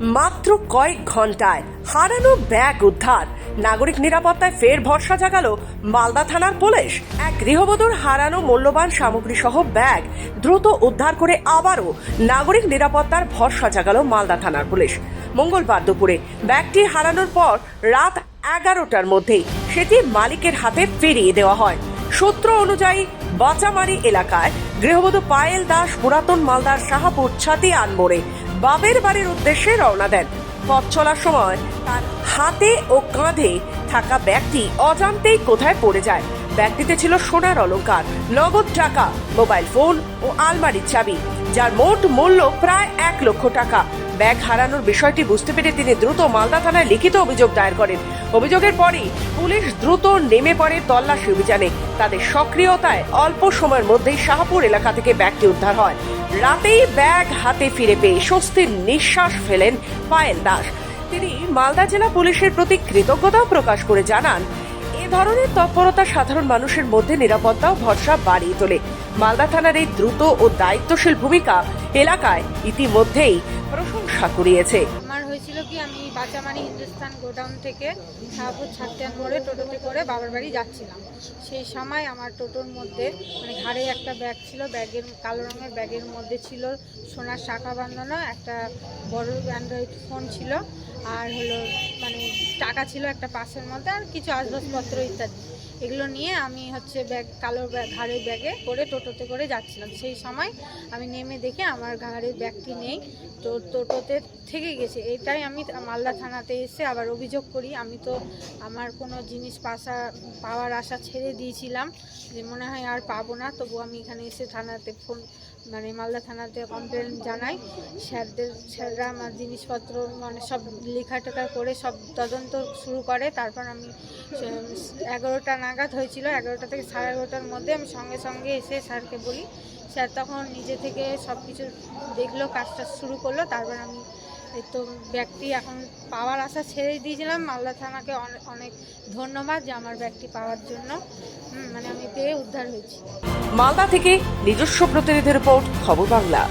মাত্র কয়েক ঘন্টায় হারানো ব্যাগ উদ্ধার। নাগরিক নিরাপত্তায় ফের ভরসা জাগালো মালদা থানার পুলিশ। এক গৃহবধূর হারানো মূল্যবান সামগ্রী সহ ব্যাগ দ্রুত উদ্ধার করে আবারও নাগরিক নিরাপত্তার ভরসা জাগালো মালদা থানার পুলিশ। মঙ্গলবার দুপুরে ব্যাগটি হারানোর পর রাত এগারোটার মধ্যেই সেটি মালিকের হাতে ফিরিয়ে দেওয়া হয়। সূত্র অনুযায়ী, বাচামারি এলাকায় গৃহবধূ পায়েল দাস, পুরাতন মালদার শাহাপুর ছাতিয়ান মোড়ে বাবের বাড়ির উদ্দেশ্যে রওনা দেন। পথ চলার সময় তার হাতে ও কাঁধে থাকা ব্যাগটি অজান্তেই কোথায় পড়ে যায়। ব্যাগটিতে ছিল সোনার অলংকার, নগদ টাকা, মোবাইল ফোন ও আলমারির চাবি, যার মোট মূল্য প্রায় এক লক্ষ টাকা। ব্যাগ হারানোর বিষয়টি বুঝতে পেরে তিনি দ্রুত মালদা থানায় লিখিত অভিযোগ দায়ের করেন। অভিযোগের পরেই পুলিশ দ্রুত নেমে পড়ে তল্লাশি অভিযানে। তাদের সক্রিয়তায় অল্প সময়ের মধ্যেই শাহপুর এলাকা থেকে ব্যাগটি উদ্ধার হয়। রাতেই ব্যাগ হাতে ফিরে পেয়ে স্বস্তির নিঃশ্বাস ফেলেন পায়েল দাস। তিনি মালদা জেলা পুলিশের প্রতি কৃতজ্ঞতাও প্রকাশ করে জানান, এ ধরনের তৎপরতা সাধারণ মানুষের মধ্যে নিরাপত্তা ও ভরসা বাড়িয়ে তোলে। মালদা থানার এই দ্রুত ও দায়িত্বশীল ভূমিকা এলাকায় ইতিমধ্যেই প্রশংসা কুড়িয়েছে। হয়েছিল কি, আমি বাঁচামারি হিন্দুস্তান গোডাউন থেকে শাহপুর ছাত্রান মোড়ে টোটোতে করে বাবার বাড়ি যাচ্ছিলাম। সেই সময় আমার টোটোর মধ্যে মানে ঘাড়ে একটা ব্যাগ ছিল, ব্যাগের, কালো রঙের ব্যাগের মধ্যে ছিল সোনার শাখা বাঁধানো, একটা বড় অ্যান্ড্রয়েড ফোন ছিল, আর হলো মানে টাকা ছিল একটা পাশের মধ্যে, আর কিছু আসবাবপত্র ইত্যাদি। এগুলো নিয়ে আমি হচ্ছে ব্যাগ, কালো ব্যাগ, ঘাড়ের ব্যাগে করে টোটোতে করে যাচ্ছিলাম। সেই সময় আমি নেমে দেখে আমার ঘাড়ের ব্যাগটি নেই, তো টোটোতে থেকে গেছে। এটাই আমি মালদা থানাতে এসে আবার অভিযোগ করি। আমি তো আমার কোনো জিনিস পাশা, পাওয়ার আশা ছেড়ে দিয়েছিলাম যে মনে হয় আর পাবো না। তবু আমি এখানে এসে থানাতে ফোন মানে মালদা থানাতে কমপ্লেন জানাই। স্যারদের, স্যাররা আমার জিনিসপত্র মানে সব লেখা টেখা করে সব তদন্ত শুরু করে। তারপর আমি এগারোটা নাগাদ হয়েছিল, এগারোটা থেকে সাড়ে এগারোটার মধ্যে আমি সঙ্গে সঙ্গে এসে স্যারকে বলি। স্যার তখন নিজে থেকে সব কিছু দেখল, কাজটা শুরু করল। তারপর আমি তো ব্যাগটি এখন পাওয়ার আশা ছেড়ে দিয়েছিলাম। মালদা থানাকে অনেক অনেক ধন্যবাদ যে আমার ব্যাগটি পাওয়ার জন্য। মানে আমি পেয়ে উদ্ধার হয়েছি। মালদা থেকে নিজস্ব প্রতিনিধি রিপোর্ট, খবর বাংলা।